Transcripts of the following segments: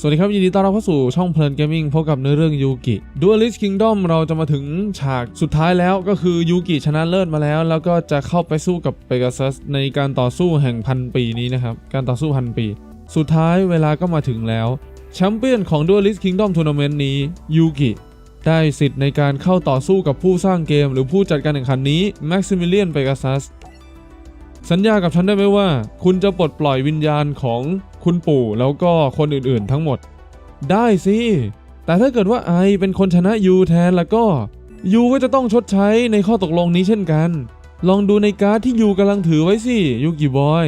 สวัสดีครับ ยินดีต้อนรับเข้าสู่ช่องเพลินเกมมิ่งพบกับเนื้อเรื่องยูกิ Duelist Kingdom เราจะมาถึงฉากสุดท้ายแล้วก็คือยูกิชนะเลิศมาแล้ว แล้วก็จะเข้าไปสู้กับเปก a ซัสในการต่อสู้แห่งพันปีนี้นะครับ การต่อสู้พันปี สุดท้ายเวลาก็มาถึงแล้วแชมเปี้ยนของ Duelist Kingdom Tournament นี้ยูกิได้สิทธิ์ในการเข้าต่อสู้กับผู้สร้างเกม หรือผู้จัดการแข่งขันนี้ Maximilian Pegasus สัญญากับฉันได้ไหมว่า คุณจะปลดปล่อยวิญญาณของ คุณปู่แล้วก็คนอื่นๆทั้งหมด ได้สิ แต่ถ้าเกิดว่าไอเป็นคนชนะยูแทนแล้วก็ยูก็จะต้องชดใช้ในข้อตกลงนี้เช่นกัน ลองดูในการ์ดที่ยูกำลังถือไว้สิยูกิบอย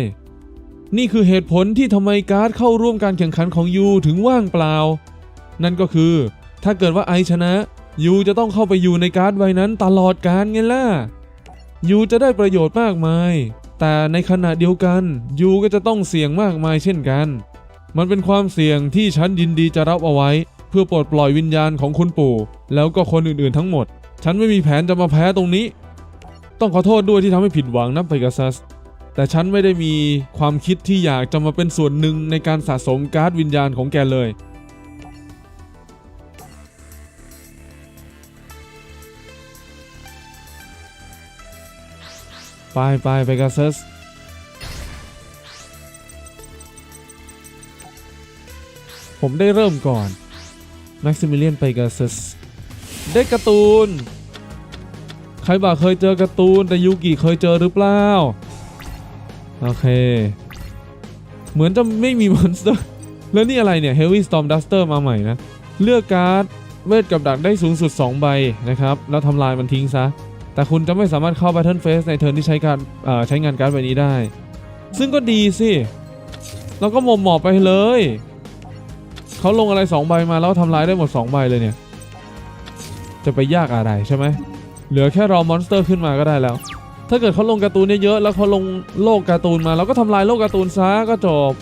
นี่คือเหตุผลที่ทำไมการ์ดเข้าร่วมการแข่งขันของยูถึงว่างเปล่า นั่นก็คือ ถ้าเกิดว่าไอชนะยูจะต้องเข้าไปอยู่ในการ์ดใบนั้นตลอดกาลไงล่ะยูจะได้ประโยชน์มากมาย แต่ในขณะเดียวกันยูก็จะต้องเสี่ยงมากมายเช่นกัน มันเป็นความเสี่ยงที่ฉันยินดีจะรับเอาไว้ เพื่อปลดปล่อยวิญญาณของคุณปู่ แล้วก็คนอื่นๆทั้งหมด ฉันไม่มีแผนจะมาแพ้ตรงนี้ ต้องขอโทษด้วยที่ทำให้ผิดหวังนะเปกัซัส แต่ฉันไม่ได้มีความคิดที่อยากจะมาเป็นส่วนหนึ่งในการสะสมการ์ดวิญญาณของแกเลย ไปไปเปกัซัสผมได้เริ่มก่อน Maximilian Pegasus ได้การ์ตูน ใครบอกเคยเจอการ์ตูน แต่ยูกิเคยเจอหรือเปล่า โอเค เหมือนจะไม่มีมอนสเตอร์ แล้วนี่อะไรเนี่ย Heavy Storm Duster มาใหม่นะ เลือกการ์ดเวทกับดักได้สูงสุด 2 ใบนะครับ แล้วทำลายมันทิ้งซะ แต่คุณจะไม่สามารถเข้า Battle Phase ในเทิร์นที่ใช้การใช้งานการ์ดใบนี้ได้ ซึ่งก็ดีสิเราก็หมอบหมอบไปเลย เขาลงอะไร 2 ใบมาแล้วทำลายได้หมด 2 ใบเลยเนี่ย จะไปยากอะไรใช่ไหม เหลือแค่รอมอนสเตอร์ขึ้นมาก็ได้แล้ว ถ้าเกิดเขาลงการ์ตูนเยอะๆแล้วเขาลงโลกการ์ตูนมาเราก็ทำลายโลกการ์ตูนซะก็จบ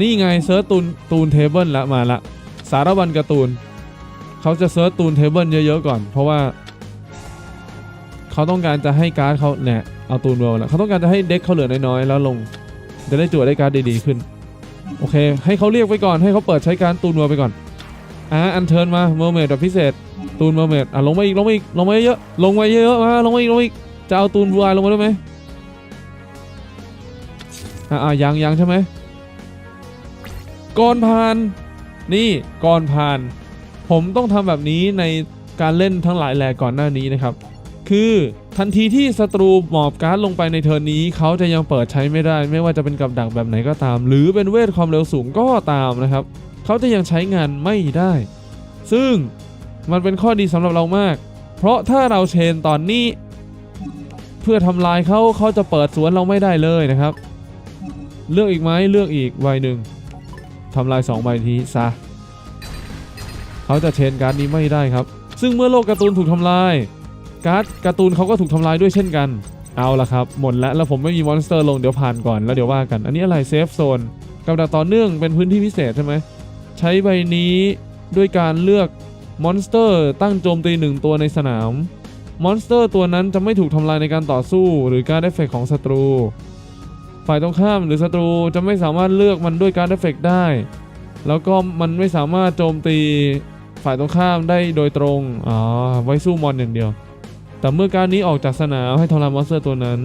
นี่ไงเซิร์ชตูนตูนเทเบิลละมาละ สารบัญการ์ตูน เขาจะเซิร์ชตูนเทเบิลเยอะๆก่อน เพราะว่า เขาต้องการจะให้การ์ดเขาเนี่ยเอาตูนเวลแล้วเขาต้องการจะให้เด็กเขาเหลือน้อยๆแล้วลง จะได้จั่วได้การ์ดดีๆขึ้น โอเค ให้เขาเรียกไปก่อนให้เขาเปิดใช้การตูนเวลไปก่อนอะอันเทิร์นมาเมอร์เมดแบบพิเศษตูนเมอร์เมดอะลงมาอีกลงมาอีกลงมาเยอะๆลงมาเยอะมาลงมาอีกลงมาอีกจะเอาตูนบูอายลงมาได้ไหมอะอะยังยังใช่ไหมก่อนผ่าน นี่ก่อนผ่าน ผมต้องทำแบบนี้ในการเล่นทั้งหลายแหล่ก่อนหน้านี้นะครับ คือทันทีที่ศัตรูหมอบการ์ดลงไปในเทิร์นนี้ เขาจะยังเปิดใช้ไม่ได้ ไม่ว่าจะเป็นกับดักแบบไหนก็ตาม หรือเป็นเวทความเร็วสูงก็ตามนะครับ เขาจะยังใช้งานไม่ได้ ซึ่งมันเป็นข้อดีสำหรับเรามาก เพราะถ้าเราเชนตอนนี้ เพื่อทำลายเขาเขาจะเปิดสวนเราไม่ได้เลยนะครับ เลือกอีกไหมเลือกอีกใบหนึ่งทำลาย2ใบทีซะเขาจะเชนการ์ดนี้ไม่ได้ครับ ซึ่งเมื่อโลกการ์ตูนถูกทำลาย การ์ดการ์ตูนเขาก็ถูกทำลายด้วยเช่นกัน เอาละครับ หมดแล้วแล้วผมไม่มีมอนสเตอร์ลงเดี๋ยวผ่านก่อนแล้วเดี๋ยวว่ากัน อันนี้อะไรเซฟโซนกับดักต่อเนื่องเป็นพื้นที่พิเศษใช่ไหมใช้ใบนี้ด้วยการเลือกมอนสเตอร์ตั้งโจมตีหนึ่งตัวในสนาม มอนสเตอร์ตัวนั้นจะไม่ถูกทำลายในการต่อสู้หรือการเอฟเฟกของศัตรู ฝ่ายตรงข้ามหรือศัตรูจะไม่สามารถเลือกมันด้วยการเอฟเฟกได้ แล้วก็มันไม่สามารถโจมตีฝ่ายตรงข้ามได้โดยตรง อ๋อ ไว้สู้มอนอย่างเดียว แต่เมื่อการนี้ออกจากสนามให้ทำลายมอนสเตอร์ตัวนั้น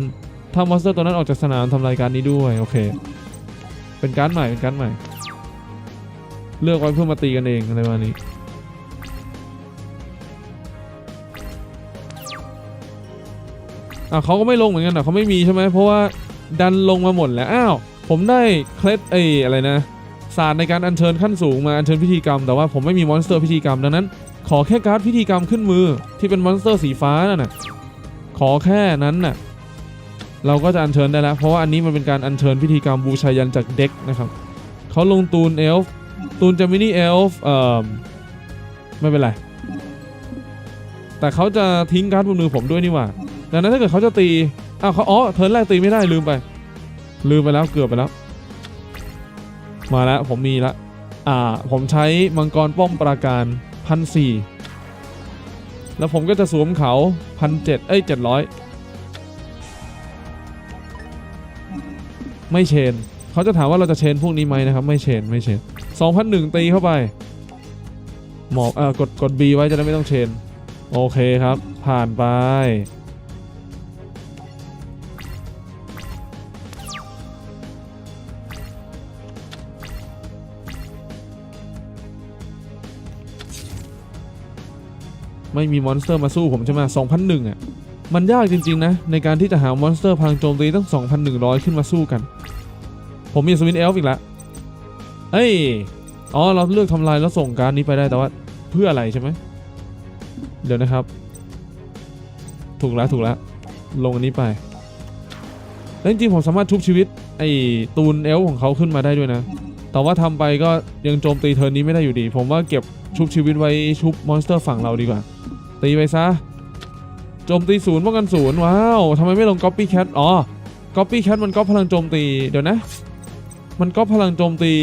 ถ้ามอนสเตอร์ตัวนั้นออกจากสนามทำลายการนี้ด้วยโอเค เป็นการใหม่เป็นการใหม่ เลือกไว้เพื่อมาตีกันเองอะไรประมาณนี้อะเขาก็ไม่ลงเหมือนกันอะเขาไม่มีใช่ไหมเพราะว่าดันลงมาหมดแล้วอ้าวผมได้เคล็ดไอ้อะไรนะศาสตร์ในการอัญเชิญขั้นสูงมาอัญเชิญพิธีกรรมแต่ว่าผมไม่มีมอนสเตอร์พิธีกรรมดังนั้น ขอแค่การ์ดพิธีกรรมขึ้นมือที่เป็นมอนสเตอร์สีฟ้านั่นน่ะขอแค่นั้นน่ะเราก็จะอัญเชิญได้แล้ว เพราะว่าอันนี้มันเป็นการอัญเชิญพิธีกรรมบูชายันจากเด็กนะครับเขาลงตูนเอลฟ์ตูนจามินี่เอลฟ์เอ่อไม่เป็นไร แต่เขาจะทิ้งการ์ดบนมือผมด้วยนี่หว่าดังนั้นถ้าเกิดเขาจะตีอ้าวเขาอ๋อเทิร์นแรกตีไม่ได้ลืมไป ลืมไปแล้วเกือบไปแล้ว มาแล้วผมมีละอ่าผมใช้มังกรป้อมปราการ พันสี่แล้วผมก็จะสวมเขาพันเจ็ดเอ้ยเจ็ดร้อยไม่เชน เขาจะถามว่าเราจะเชนพวกนี้ไหมนะครับ ไม่เชนไม่เชนสองพันหนึ่งตีเข้าไป หมอบเออกดกด B ไว้จะได้ไม่ต้องเชน โอเคครับ ผ่านไป ไม่มีมอนสเตอร์มาสู้ผมใช่ไหม2001อะ มันยากจริง ๆ นะ ในการที่จะหามอนสเตอร์พลังโจมตีตั้ง 2,100 ขึ้นมาสู้กัน ผมมีสวินเอลฟ์อีกแล้วเอ้ย อ๋อ เราเลือกทำลายแล้วส่งการนี้ไปได้แต่ว่าเพื่ออะไรใช่ไหม เดี๋ยวนะครับ ถูกแล้วถูกแล้ว ลงอันนี้ไปแล้วจริงๆผมสามารถทุบชีวิตไอ้ตูนเอลฟ์ของเขาขึ้นมาได้ด้วยนะ แต่ว่าทำไปก็ยังโจมตีเทิร์นนี้ไม่ได้อยู่ดี ผมว่าเก็บชุบชีวิตไว้ชุบมอนสเตอร์ฝั่งเราดีกว่า ตีไปซะโจมตีศูนย์ป้องกันศูนย์ว้าวทำไมไม่ลง Copy Cat อ๋อ Copy Cat มันก็พลังโจมตีเดี๋ยวนะ มันก็พลังโจมตี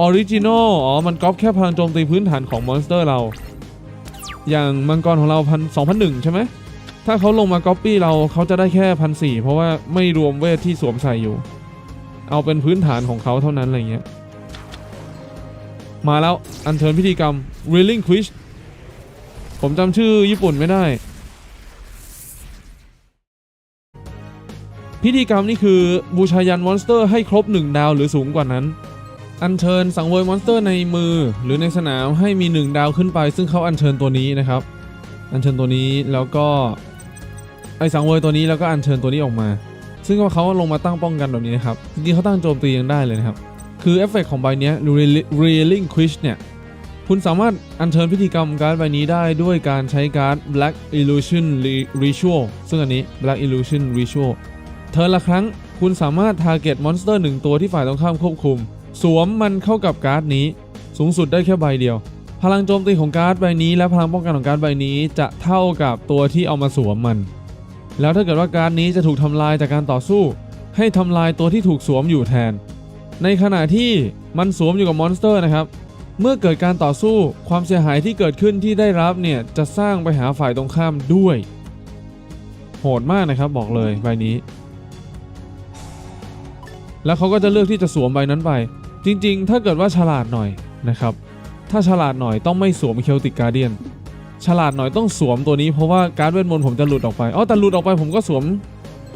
ออริจินอลอ๋อ มันก๊อปแค่พลังโจมตีพื้นฐานของมอนสเตอร์เรา อย่างมังกรของเราพันสองพันหนึ่งใช่ไหมถ้าเขาลงมาก๊อปปี้เราเขาจะได้แค่พันสี่เพราะว่าไม่รวมเวทที่สวมใส่อยู่ เอาเป็นพื้นฐานของเขาเท่านั้นอะไรเงี้ย มาแล้วอัญเชิญพิธีกรรม Reeling Quiz ผมจำชื่อญี่ปุ่นไม่ได้ พิธีกรรมนี่คือบูชายันมอนสเตอร์ให้ครบ 1 ดาวหรือสูงกว่านั้น อัญเชิญสังเวยมอนสเตอร์ในมือหรือในสนามให้มี 1 ดาวขึ้นไป ซึ่งเขาอัญเชิญตัวนี้นะครับ อัญเชิญตัวนี้แล้วก็ไอสังเวยตัวนี้แล้วก็อัญเชิญตัวนี้ออกมา ซึ่งเขาลงมาตั้งป้องกันแบบนี้นะครับจริงๆเขาตั้งโจมตียังได้เลยนะครับ คือเอฟเฟกต์ของใบเนี้ย Reeling- Reeling Quiz เนี่ย คุณสามารถอัญเชิญพิธีกรรมการ์ดใบนี้ได้ด้วยการใช้การ์ด Black Illusion Ritual ซึ่งอันนี้ Black Illusion Ritual เทิร์นละครั้งคุณสามารถ target monster หนึ่งตัวที่ฝ่ายตรงข้ามควบคุม สวมมันเข้ากับการ์ดนี้ สูงสุดได้แค่ใบเดียว พลังโจมตีของการ์ดใบนี้ และพลังป้องกันของการ์ดใบนี้จะเท่ากับตัวที่เอามาสวมมัน แล้วถ้าเกิดว่าการ์ดนี้จะถูกทำลายจากการต่อสู้ ให้ทำลายตัวที่ถูกสวมอยู่แทน ในขณะที่มันสวมอยู่กับมอนสเตอร์นะครับ เมื่อเกิดการต่อสู้ความเสียหายที่เกิดขึ้นที่ได้รับเนี่ยจะสร้างไปหาฝ่ายตรงข้ามด้วย โหดมากนะครับบอกเลยใบนี้ แล้วเขาก็จะเลือกที่จะสวมใบนั้นไป จริง ๆ ถ้าเกิดว่าฉลาดหน่อยนะครับ ถ้าฉลาดหน่อยต้องไม่สวมเคลติกการเดียนฉลาดหน่อยต้องสวมตัวนี้เพราะว่าการ์ดเวทมนต์ผมจะหลุดออกไปอ๋อแต่หลุดออกไปผมก็สวม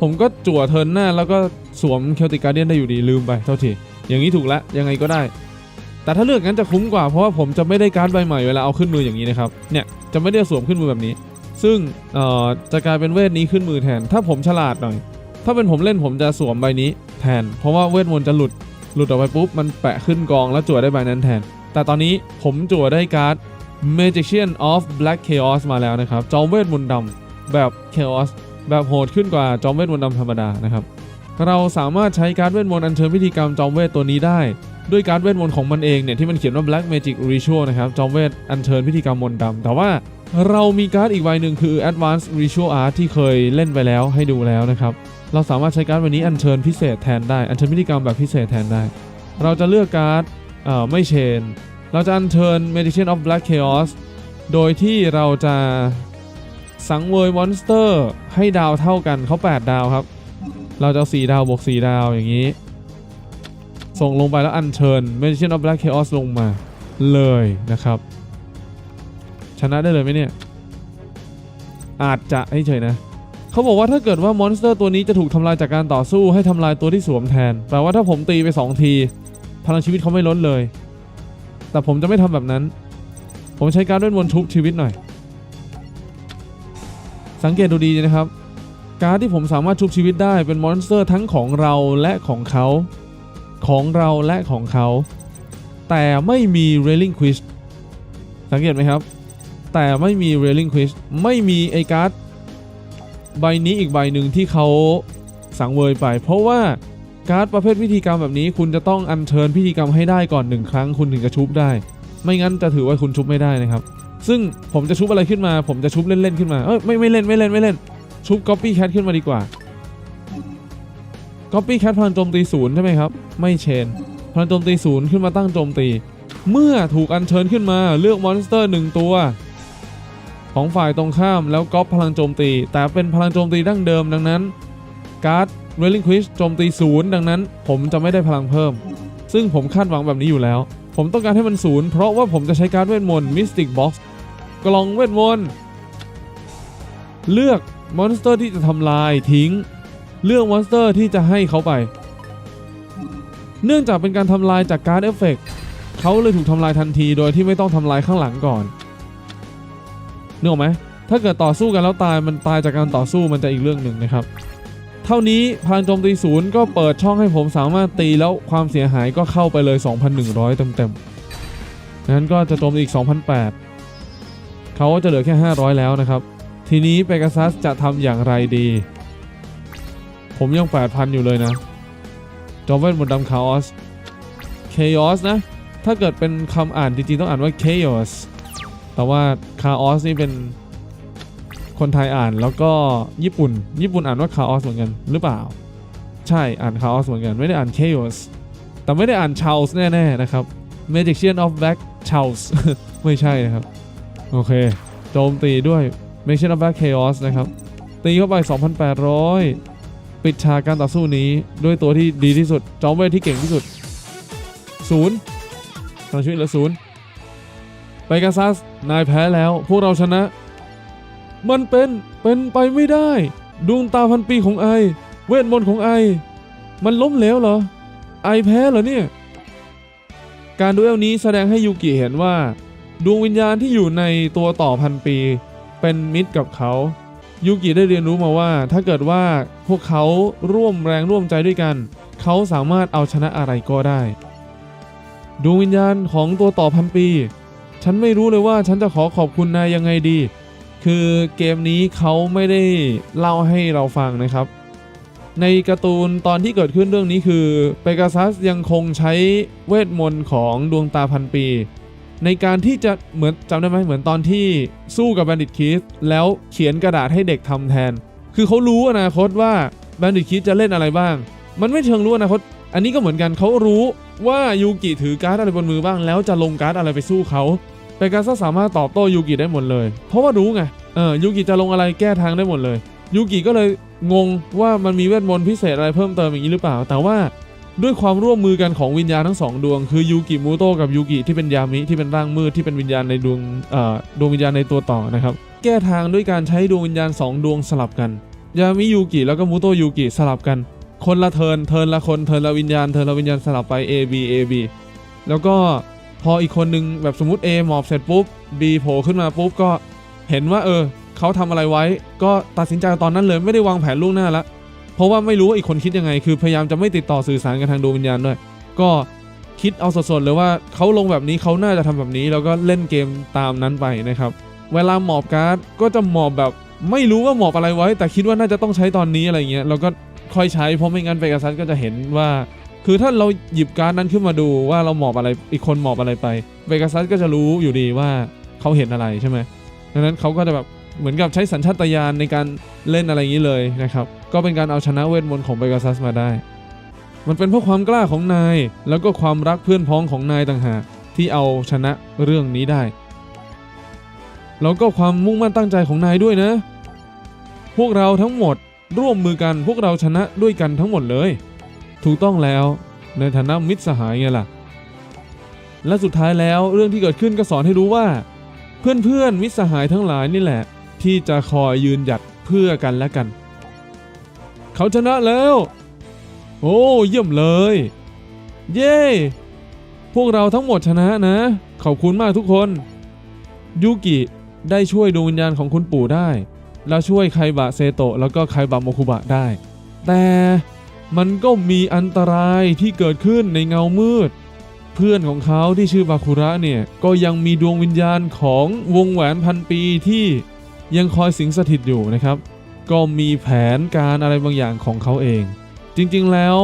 ผมก็จั่วเทินหน้า แล้วก็สวมเคลติกการเดียนได้อยู่ดีลืมไปเท่าทีอย่างนี้ถูกแล้วยังไงก็ได้ แต่ถ้าเลือกงั้นจะคุ้มกว่าเพราะว่าผมจะไม่ได้การ์ดใบใหม่เวลาเอาขึ้นมืออย่างนี้นะครับ เนี่ยจะไม่ได้สวมขึ้นมือแบบนี้ ซึ่งเอ่อจะกลายเป็นเวทนี้ขึ้นมือแทน ถ้าผมฉลาดหน่อย ถ้าเป็นผมเล่นผมจะสวมใบนี้แทน เพราะว่าเวทมนต์จะหลุด หลุดออกไปปุ๊บมันแปะขึ้นกองแล้วจั่วได้ใบนั้นแทน แต่ตอนนี้ผมจั่วได้การ์ด Magician of Black Chaos มาแล้วนะครับ จอมเวทมนต์ดำแบบ Chaos แบบโหดขึ้นกว่าจอมเวทมนต์ดำธรรมดานะครับ เราสามารถใช้การ์ดเวทมนต์อัญเชิญพิธีกรรมจอมเวทตัวนี้ได้ ด้วยการเวทมนต์ของมันเองเนี่ยที่มันเขียนว่า Black Magic Ritual นะครับจอมเวทอัญเชิญพิธีกรรมมนต์ดำแต่ว่าเรามีการ์ดอีกใบหนึ่งคือ Advanced Ritual Art ที่เคยเล่นไปแล้วให้ดูแล้วนะครับ เราสามารถใช้การ์ดใบนี้อัญเชิญพิเศษแทนได้ อัญเชิญพิธีกรรมแบบพิเศษแทนได้ เราจะเลือกการ์ดเอ่อไม่เชน เราจะอัญเชิญ Magician of Black Chaos โดยที่เราจะสังเวยมอนสเตอร์ให้ดาวเท่ากันเขา8 ดาวครับ เราจะ4ดาวบวก4ดาวอย่างนี้ ส่งลงไปแล้วอัญเชิญ Magician of Black Chaos ลงมาเลยนะครับ ชนะได้เลยไหมเนี่ย อาจจะให้เฉยนะเขาบอกว่าถ้าเกิดว่ามอนสเตอร์ตัวนี้จะถูกทำลายจากการต่อสู้ให้ทำลายตัวที่สวมแทน แปลว่าถ้าผมตีไป 2 ที พลังชีวิตเขาไม่ลดเลย แต่ผมจะไม่ทำแบบนั้น ผมใช้การเล่นวนต์ชุบชีวิตหน่อย สังเกตดูดีนะครับ การที่ผมสามารถชุบชีวิตได้เป็นมอนสเตอร์ทั้งของเราและของเขา ของเราและของเขา แต่ไม่มี Railing Quiz สังเกตไหมครับ แต่ไม่มี Railing Quiz ไม่มีไอการ์ดใบนี้อีกใบหนึ่งที่เขาสังเวยไป เพราะว่าการ์ดประเภทพิธีกรรมแบบนี้ คุณจะต้องอัญเชิญพิธีกรรมให้ได้ก่อนหนึ่งครั้งคุณถึงจะชุบได้ ไม่งั้นจะถือว่าคุณชุบไม่ได้นะครับ ซึ่งผมจะชุบอะไรขึ้นมา ผมจะชุบเล่นๆขึ้นมาเอ้ยไม่ไม่เล่นไม่เล่นไม่เล่นชุบ Copy Cat ขึ้นมาดีกว่า Copy Cat พลังโจมตีศูนย์ใช่ไหมครับ ไม่เชนพลังโจมตีศูนย์ขึ้นมาตั้งโจมตี เมื่อถูกอัญเชิญขึ้นมาเลือกมอนสเตอร์หนึ่งตัว ของฝ่ายตรงข้ามแล้วก๊อปพลังโจมตี แต่เป็นพลังโจมตีดั้งเดิมดังนั้นการ์ดเรลลิงควิชโจมตีศูนย์ดังนั้น ผมจะไม่ได้พลังเพิ่ม ซึ่งผมคาดหวังแบบนี้อยู่แล้ว ผมต้องการให้มันศูนย์เพราะว่าผมจะใช้การ์ดเวทมนต์มิสติกบ็อกซ์กล่องเวทมนต์เลือกมอนสเตอร์ที่จะทำลายทิ้ง เลือกมอนสเตอร์ที่จะให้เขาไป เนื่องจากเป็นการทำลายจากการ์ดเอฟเฟกต์เขาเลยถูกทำลายทันทีโดยที่ไม่ต้องทำลายข้างหลังก่อนนึกออกไหมถ้าเกิดต่อสู้กันแล้วตายมันตายจากการต่อสู้มันจะอีกเรื่องหนึ่งนะครับ เท่านี้พลังโจมตีศูนย์ก็เปิดช่องให้ผมสามารถตีแล้วความเสียหายก็เข้าไปเลย 2,100 เต็มๆนั้นก็จะโจมตีอีก2,008เขาก็จะเหลือแค่ 500 แล้วนะครับ ทีนี้เปก a ซัสจะทำอย่างไรดี ผมยัง 8,000 อยู่เลยนะจอมเวทมนต์ดำคาออส Chaos นะ ถ้าเกิดเป็นคำอ่านจริงๆ ต้องอ่านว่า Chaos แต่ว่า Chaos นี่เป็นคนไทยอ่านแล้วก็ญี่ปุ่น ญี่ปุ่นอ่านว่า Chaos เหมือนกันหรือเปล่า ใช่อ่าน Chaos เหมือนกัน ไม่ได้อ่าน Chaos แต่ไม่ได้อ่าน Charles แน่ๆนะครับ Magician of Black Charles ไม่ใช่นะครับ โอเค โจมตีด้วย Magician of Black Chaos นะครับ ตีเข้าไป 2,800 ปิดฉากการต่อสู้นี้ด้วยตัวที่ดีที่สุด จอมเวทที่เก่งที่สุดศูนย์พลังชีวิตเหลือศูนย์ไปกาซัส นายแพ้แล้ว พวกเราชนะ มันเป็น เป็นไปไม่ได้ ดวงตาพันปีของไอ เวทมนต์ของไอ มันล้มเหลวเหรอ ไอแพ้เหรอเนี่ย การดูเอลนี้แสดงให้ยูกิเห็นว่า ดวงวิญญาณที่อยู่ในตัวต่อพันปี เป็นมิตรกับเขา ยูกิได้เรียนรู้มาว่า ถ้าเกิดว่า พวกเขาร่วมแรงร่วมใจด้วยกัน เขาสามารถเอาชนะอะไรก็ได้ ดวงวิญญาณของตัวต่อพันปี ฉันไม่รู้เลยว่าฉันจะขอขอบคุณนายยังไงดี คือเกมนี้เขาไม่ได้เล่าให้เราฟังนะครับ ในการ์ตูนตอนที่เกิดขึ้นเรื่องนี้คือเปกาซัสยังคงใช้เวทมนต์ของดวงตาพันปี ในการที่จะเหมือนจำได้ไหมเหมือนตอนที่สู้กับแบนดิตคิสแล้วเขียนกระดาษให้เด็กทำแทน คือเขารู้อนาคตว่าแบนดิตคิสจะเล่นอะไรบ้าง มันไม่เชิงรู้อนาคต อันนี้ก็เหมือนกันเขารู้ว่ายูกิถือการ์ดอะไรบนมือบ้าง แล้วจะลงการ์ดอะไรไปสู้เขาเปกาซัสสามารถตอบโต้ยูกิได้หมดเลย เพราะว่ารู้ไงเออยูกิจะลงอะไรแก้ทางได้หมดเลยยูกิก็เลยงงว่ามันมีเวทมนต์พิเศษอะไรเพิ่มเติมอย่างนี้หรือเปล่า แต่ว่าด้วยความร่วมมือกันของวิญญาณทั้งสองดวง คือยูกิมูโตะกับยูกิที่เป็นยามิที่เป็นร่างมืดที่เป็นวิญญาณในดวงเอ่อดวงวิญญาณในตัวต่อนะครับ แก้ทางด้วยการใช้ดวงวิญญาณสองดวงสลับกันยามิยูกิแล้วก็มูโตยูกิสลับกัน คนละเทินเทินละคนเทินละวิญญาณเทินละวิญญาณสลับไป A B A B แล้วก็พออีกคนนึงแบบสมมติ A หมอบเสร็จปุ๊บ B โผล่ขึ้นมาปุ๊บก็เห็นว่าเออเขาทำอะไรไว้ ก็ตัดสินใจตอนนั้นเลยไม่ได้วางแผนล่วงหน้าละเพราะว่าไม่รู้ว่าอีกคนคิดยังไง คือพยายามจะไม่ติดต่อสื่อสารกันทางดวงวิญญาณด้วย ก็คิดเอาสดๆเลยว่าเขาลงแบบนี้เขาน่าจะทำแบบนี้ แล้วก็เล่นเกมตามนั้นไปนะครับ เวลาหมอบการ์ดก็จะหมอบแบบไม่รู้ว่าหมอบอะไรไว้ แต่คิดว่าน่าจะต้องใช้ตอนนี้อะไรเงี้ยแล้วก็ค่อยใช้เพราะไม่งั้นเปกาซัสก็จะเห็นว่า คือถ้าเราหยิบการ์ดนั้นขึ้นมาดูว่าเราหมอบอะไรอีกคนหมอบอะไรไปเปกาซัสก็จะรู้อยู่ดีว่าเขาเห็นอะไรใช่ไหมดังนั้นเขาก็จะแบบเหมือนกับใช้สัญชาตญาณในการเล่นอะไรอย่างนี้เลยนะครับ ก็เป็นการเอาชนะเวทมนต์ของเปกาซัสมาได้ มันเป็นเพราะความกล้าของนาย แล้วก็ความรักเพื่อนพ้องของนายต่างหากที่เอาชนะเรื่องนี้ได้ แล้วก็ความมุ่งมั่นตั้งใจของนายด้วยนะ พวกเราทั้งหมดร่วมมือกันพวกเราชนะด้วยกันทั้งหมดเลย ถูกต้องแล้วในฐานะมิตรสหายไงล่ะ และสุดท้ายแล้วเรื่องที่เกิดขึ้นก็สอนให้รู้ว่า เพื่อนๆมิตรสหายทั้งหลายนี่แหละ ที่จะคอยยืนหยัดเพื่อกันและกัน เขาชนะแล้ว โอ้เยี่ยมเลย เย้พวกเราทั้งหมดชนะนะ ขอบคุณมากทุกคน ยูกิ ได้ช่วยดวงวิญญาณของคุณปู่ได้ แล้วช่วยไคบะเซโตะแล้วก็ไคบะโมคุบะได้ แต่มันก็มีอันตรายที่เกิดขึ้นในเงามืด เพื่อนของเขาที่ชื่อบาคุระเนี่ยก็ยังมีดวงวิญญาณของวงแหวนพันปีที่ยังคอยสิงสถิตอยู่นะครับ ก็มีแผนการอะไรบางอย่างของเขาเอง จริงๆแล้ว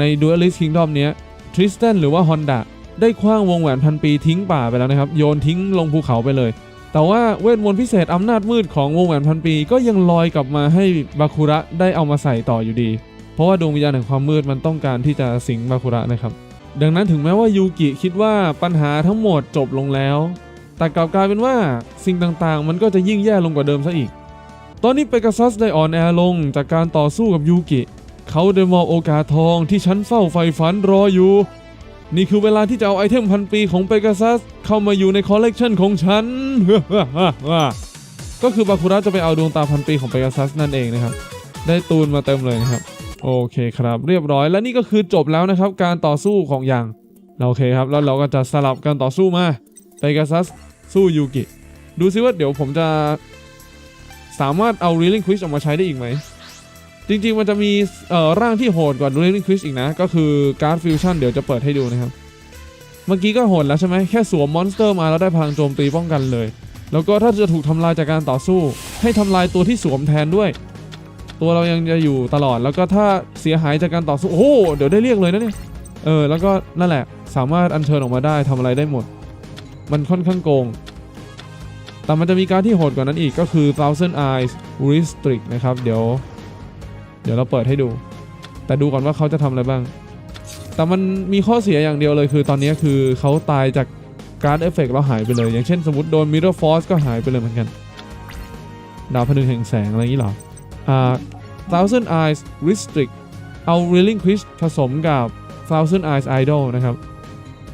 ใน Duelist Kingdom เนี้ยทริสตันหรือว่าฮอนดะได้คว้างวงแหวนพันปีทิ้งป่าไปแล้วนะครับ โยนทิ้งลงภูเขาไปเลย แต่ว่าเวทมนต์พิเศษอำนาจมืดของวงแหวนพันปีก็ยังลอยกลับมาให้บาคุระได้เอามาใส่ต่ออยู่ดี เพราะว่าดวงวิญญาณแห่งความมืดมันต้องการที่จะสิงบาคุระนะครับ ดังนั้นถึงแม้ว่ายูกิคิดว่าปัญหาทั้งหมดจบลงแล้ว แต่กลับกลายเป็นว่าสิ่งต่างๆ มันก็จะยิ่งแย่ลงกว่าเดิมซะอีก ตอนนี้เปกาซัสได้อ่อนแอลงจากการต่อสู้กับยูกิ เขาได้มอบโอกาสทองที่ฉันเฝ้าใฝ่ฝันรออยู่ นี่คือเวลาที่จะเอาไอเทมพันปีของเปก a ซัสเข้ามาอยู่ในคอลเลกชันของฉัน ก็คือบาคุระจะไปเอาดวงตาพันปีของเปก a ซัสนั่นเองนะครับ ได้ตูนมาเต็มเลยนะครับ โอเคครับ เรียบร้อยและนี่ก็คือจบแล้วนะครับ การต่อสู้ของอย่างโอเคครับ แล้วเราก็จะสลับการต่อสู้มาเปก a ซัสสู้ยูกิ ดูซิว่าเดี๋ยวผมจะ สามารถเอา Reeling Quiz ออกมาใช้ได้อีกไหม จริงๆมันจะมีเอ่อร่างที่โหดกว่า Reeling Quiz อีกนะ ก็คือการ์ดฟิวชั่นเดี๋ยวจะเปิดให้ดูนะครับ เมื่อกี้ก็โหดแล้วใช่ไหมแค่สวมมอนสเตอร์มาแล้วได้พลังโจมตีป้องกันเลย แล้วก็ถ้าจะถูกทำลายจากการต่อสู้ ให้ทำลายตัวที่สวมแทนด้วย ตัวเรายังจะอยู่ตลอดแล้วก็ถ้าเสียหายจากการต่อสู้โอ้โหเดี๋ยวได้เรียกเลยนะเนี่ยเออแล้วก็นั่นแหละสามารถอัญเชิญออกมาได้ทำอะไรได้หมด มันค่อนข้างโกงแต่มันจะมีการที่โหดกว่านั้นอีกก็คือ Thousand Eyes Restrict นะครับ เดี๋ยว เดี๋ยวเราเปิดให้ดู แต่ดูก่อนว่าเขาจะทำอะไรบ้าง แต่มันมีข้อเสียอย่างเดียวเลยคือตอนนี้คือเขาตายจากการ์ดเอฟเฟกต์แล้วหายไปเลย อย่างเช่นสมมติโดน Mirror Force ก็หายไปเลยเหมือนกัน ดาวพนึงแห่งแสงอะไรอย่างนี้เหรอ อ่า Thousand Eyes Restrict เอา Reeling Quiz ผสมกับ Thousand Eyes Idol นะครับ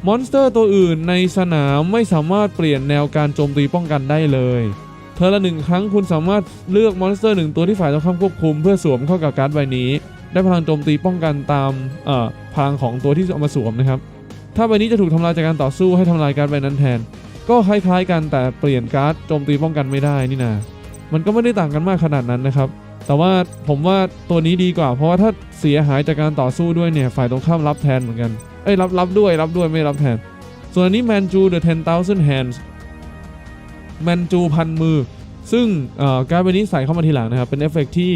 มอนสเตอร์ตัวอื่นในสนามไม่สามารถเปลี่ยนแนวการโจมตีป้องกันได้เลย เธอละหนึ่งครั้งคุณสามารถเลือกมอนสเตอร์หนึ่งตัวที่ฝ่ายตรงข้ามควบคุม เพื่อสวมเข้ากับการ์ดใบนี้ ได้พลังโจมตีป้องกันตามพลังของตัวที่เอามาสวมนะครับ ถ้าใบนี้จะถูกทำลายจากการต่อสู้ให้ทำลายการ์ดใบนั้นแทน ก็คล้ายๆกันแต่เปลี่ยนการ์ดโจมตีป้องกันไม่ได้นี่นามันก็ไม่ได้ต่างกันมากขนาดนั้นนะครับ แต่ว่าผมว่าตัวนี้ดีกว่า เพราะว่าถ้าเสียหายจากการต่อสู้ด้วยเนี่ยฝ่ายตรงข้ามรับแทนเหมือนกันเอ้ยรับรับด้วยรับด้วยไม่รับแทนส่วนอันนี้แมนจู The 10,000 Hands แมนจูพันมือ ซึ่งการ์ดใบนี้ใส่เข้ามาทีหลังนะครับ เป็นเอฟเฟกต์ที่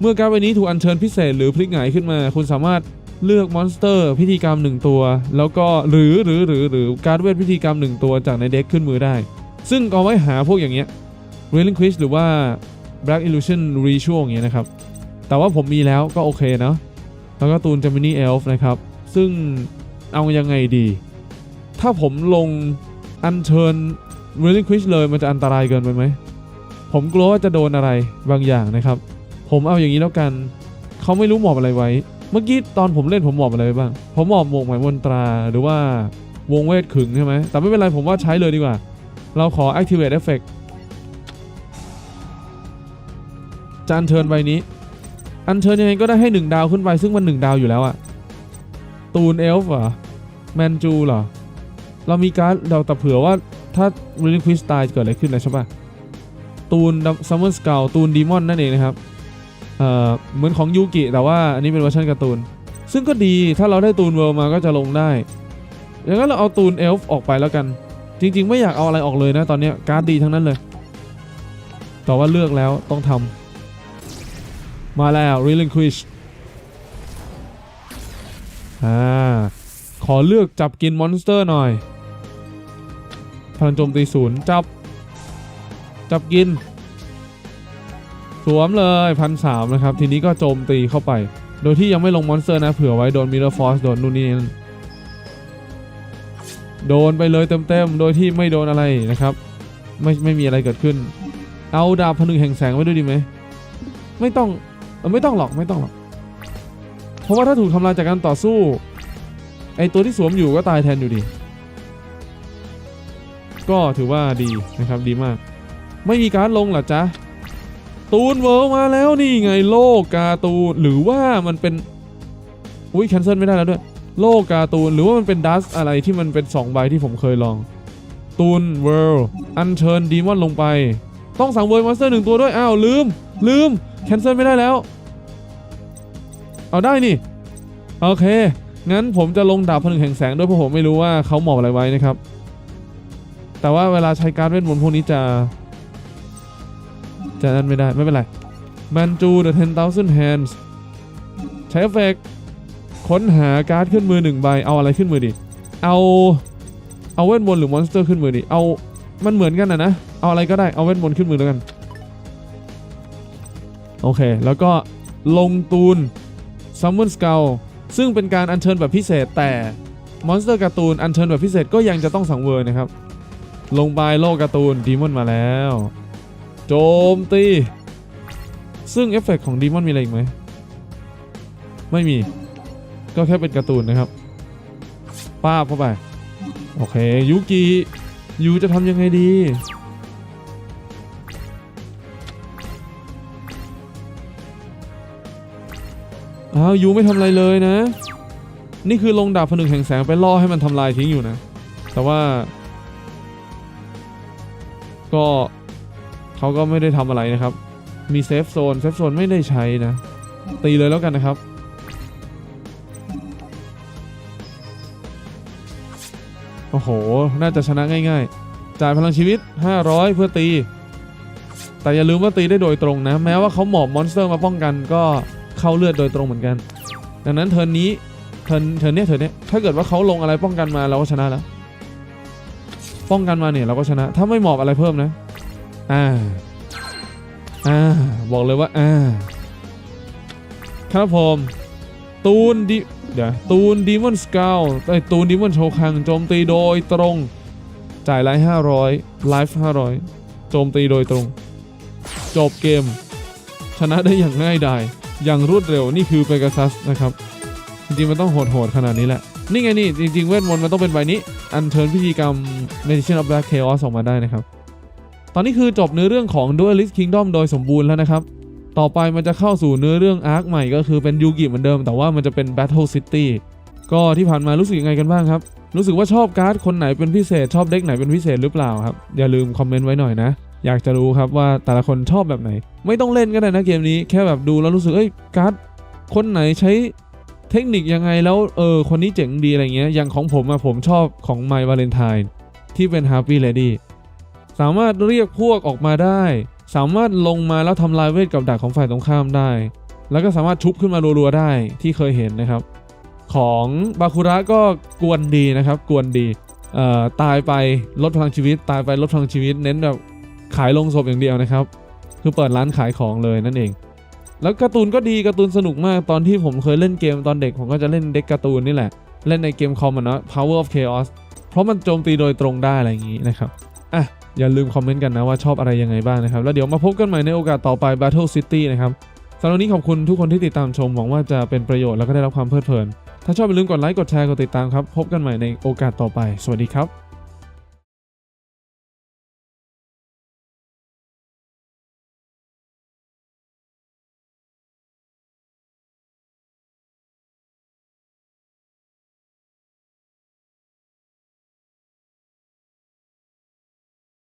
เมื่อการ์ดใบนี้ถูกอัญเชิญพิเศษหรือพลิกหงายขึ้นมา คุณสามารถเลือกมอนสเตอร์พิธีกรรม 1 ตัว แล้วก็หรือหรือหรือหรือการ์ดเวทพิธีกรรม 1 ตัวจากในเด็กขึ้นมือได้ ซึ่งเอาไว้หาพวกอย่างเงี้ย r e l i n g Quiz หรือว่า Black Illusion Ritual อย่างเงี้ยนะครับ แต่ว่าผมมีแล้วก็โอเคเนาะแล้วก็ตูน Gemini Elf นะครับ ซึ่งเอายังไงดี ถ้าผมลงอัญเชิญ r e l i n g Quiz เลยมันจะอันตรายเกินไปไหม ผมกลัวว่าจะโดนอะไรบางอย่างนะครับ ผมเอาอย่างนี้แล้วกัน เขาไม่รู้หมอบอะไรไว้ เมื่อกี้ตอนผมเล่นผมหมอบอะไรไบ้าง ผมหมอบหมวกไหมายมนตราหรือว่าวงเวทขึงใช่ไหม แต่ไม่เป็นไรผมว่าใช้เลยดีกว่า เราขอ activate effect จะอัญเชิญใบนี้ อัญเชิญยังไงก็ได้ให้ 1 ดาวขึ้นไป ซึ่งมัน 1 ดาวอยู่แล้วอะตูนเอลฟ์เหรอ แมนจูเหรอ เรามีการ์ดเราแต่เผื่อว่า ถ้า r e a l i n g Quiz ตายจะเกิดอะไรขึ้นนะใช่ปะตูนซัมเมอร์สเกลตูนดีมอนนั่นเองนะครับเอ่อเหมือนของยูกิแต่ว่าอันนี้เป็นเวอร์ชันการ์ตูน ซึ่งก็ดีถ้าเราได้ตูนเวิลด์มาก็จะลงได้อย่างนั้นเราเอาตูนเอลฟ์ออกไปแล้วกัน จริง ๆ ไม่อยากเอาอะไรออกเลยนะตอนนี้การ์ดดีทั้งนั้นเลย แต่ว่าเลือกแล้วต้องทำมาแล้ว r e a l i n g Quiz อ่าขอเลือกจับกินมอนสเตอร์หน่อย พลังโจมตีศูนย์จับ จับกิน สวมเลยพันสามนะครับ ทีนี้ก็โจมตีเข้าไป โดยที่ยังไม่ลงมอนสเตอร์นะ เผื่อไว้โดนมิ r ร o r ฟอร์สโดนนู่นนี่โดนไปเลยเต็มๆ โดยที่ไม่โดนอะไรนะครับ ไม่ไม่มีอะไรเกิดขึ้น เอาดาบพนึงแห่งแสงไว้ด้วยดีไหม ไม่ต้องไม่ต้องหรอกไม่ต้องหรอก เพราะว่าถ้าถูกทำลายจากการต่อสู้ไอตัวที่สวมอยู่ก็ตายแทนอยู่ดี ก็ถือว่าดีนะครับดีมาก ไม่มีการลงหรอจ๊ะตูนเวิร์มาแล้วนี่ไงโลกการ์ตูนหรือว่ามันเป็นอุ้ยแคนเซิลไม่ได้แล้วด้วย โลกการ์ตูนหรือว่ามันเป็นดัสอะไรที่มันเป็น2ใบที่ผมเคยลองตูนเวิร์อันเชิญดีมอนลงไป ต้องสั่งเวิร์มอนสเตอร์หนึ่งตัวด้วยอ้าวลืม ลืมแคนเซิลไม่ได้แล้ว เอาได้นี่ โอเค งั้นผมจะลงดาบพนึงแห่งแสงด้วยเพราะผมไม่รู้ว่าเขาหมอบอะไรไว้นะครับ แต่ว่าเวลาใช้การเวทมนต์พวกนี้จะ จะนั่นไม่ได้ ไม่เป็นไรมันจู the 10,000 hands ใช้เอฟเฟกค้นหาการ์ดขึ้นมือหนึ่งใบ เอาอะไรขึ้นมือดิ เอา เอาเวทมนต์หรือมอนสเตอร์ขึ้นมือดิ เอา มันเหมือนกันนะนะ เอาอะไรก็ได้ เอาเวทมนต์ขึ้นมือแล้วกัน โอเค แล้วก็ลงตูน Summon Skull ซึ่งเป็นการอัญเชิญแบบพิเศษแต่มอนสเตอร์การ์ตูนอัญเชิญแบบพิเศษก็ยังจะต้องสังเวยนะครับ ลงไปโลกการ์ตูนดีมอนมาแล้ว โจมตี ซึ่งเอฟเฟกต์ของดีมอนมีอะไรอีกไหม ไม่มี ก็แค่เป็นการ์ตูนนะครับ ป้าบเข้าไป โอเค ยุกิยูจะทำยังไงดี อ้าวยูไม่ทำอะไรเลยนะ นี่คือลงดาบผนึกแห่งแสงไปล่อให้มันทำลายทิ้งอยู่นะ แต่ว่า ก็เขาก็ไม่ได้ทำอะไรนะครับ มีเซฟโซนเซฟโซนไม่ได้ใช้นะ ตีเลยแล้วกันนะครับ โอ้โห น่าจะชนะง่ายๆ จ่ายพลังชีวิต 500 เพื่อตี แต่อย่าลืมว่าตีได้โดยตรงนะ แม้ว่าเขาหมอบมอนสเตอร์มาป้องกันก็เข้าเลือดโดยตรงเหมือนกัน ดังนั้นเทิร์นนี้เทิร์นเทิร์นเนี้ยเทิร์นเนี้ยถ้าเกิดว่าเขาลงอะไรป้องกันมาเราก็ชนะแล้ว ป้องกันมาเนี่ยเราก็ชนะ ถ้าไม่หมอบอะไรเพิ่มนะ อ่า อ่า บอกเลยว่า อ่า ครับผม ตูนดิ เดี๋ยว ตูนดีมอนสเกลไอ้ตูนดีมอนโชคัง โจมตีโดยตรง จ่ายไลฟ์ห้าร้อยไลฟ์ห้าร้อยโจมตีโดยตรง จบเกม ชนะได้อย่างง่ายดาย อย่างรวดเร็ว นี่คือเปก a ซัสนะครับ จริงๆมันต้องโหดๆขนาดนี้แหละ นี่ไงนี่จริงๆเวทมนต์มันต้องเป็นใบนี้ อัญเชิญพิธีกรรม Meditation of Black Chaos ออกมาได้นะครับ ตอนนี้คือจบเนื้อเรื่องของ Duelist Kingdom โดยสมบูรณ์แล้วนะครับ ต่อไปมันจะเข้าสู่เนื้อเรื่องอาร์คใหม่ก็คือเป็นยูกิเหมือนเดิม แต่ว่ามันจะเป็น Battle City ก็ที่ผ่านมารู้สึกยังไงกันบ้างครับ รู้สึกว่าชอบการ์ดคนไหนเป็นพิเศษชอบเด็กไหนเป็นพิเศษหรือเปล่าครับ อย่าลืมคอมเมนต์ไว้หน่อยนะ อยากจะรู้ครับว่าแต่ละคนชอบแบบไหน ไม่ต้องเล่นก็ได้นะเกมนี้ แค่แบบดูแล้วรู้สึกเอ้ยการ์ดคนไหนใช้ เทคนิคยังไงแล้วเออคนนี้เจ๋งดีอะไรเงี้ยอย่างของผมอะผมชอบของ My Valentine ที่เป็น Happy Lady สามารถเรียกพวกออกมาได้ สามารถลงมาแล้วทำลายเวทกับดักของฝ่ายตรงข้ามได้ แล้วก็สามารถชุบขึ้นมารัวๆได้ที่เคยเห็นนะครับ ของบาคุระก็กวนดีนะครับ กวนดีเอ่อตายไปลดพลังชีวิต ตายไปลดพลังชีวิต เน้นแบบขายลงศพอย่างเดียวนะครับ คือเปิดร้านขายของเลยนั่นเอง แล้วการ์ตูนก็ดีการ์ตูนสนุกมากตอนที่ผมเคยเล่นเกมตอนเด็กผมก็จะเล่นเด็กการ์ตูนนี่แหละ เล่นในเกมคอมอะเนาะ Power of Chaos เพราะมันโจมตีโดยตรงได้อะไรอย่างนี้นะครับอะอย่าลืมคอมเมนต์กันนะว่าชอบอะไรยังไงบ้างนะครับ แล้วเดี๋ยวมาพบกันใหม่ในโอกาสต่อไป Battle City นะครับสำหรับวันนี้ขอบคุณทุกคนที่ติดตามชมหวังว่าจะเป็นประโยชน์แล้วก็ได้รับความเพลิดเพลิน ถ้าชอบอย่าลืมกดไลค์กดแชร์กดติดตามครับพบกันใหม่ในโอกาสต่อไป สวัสดีครับ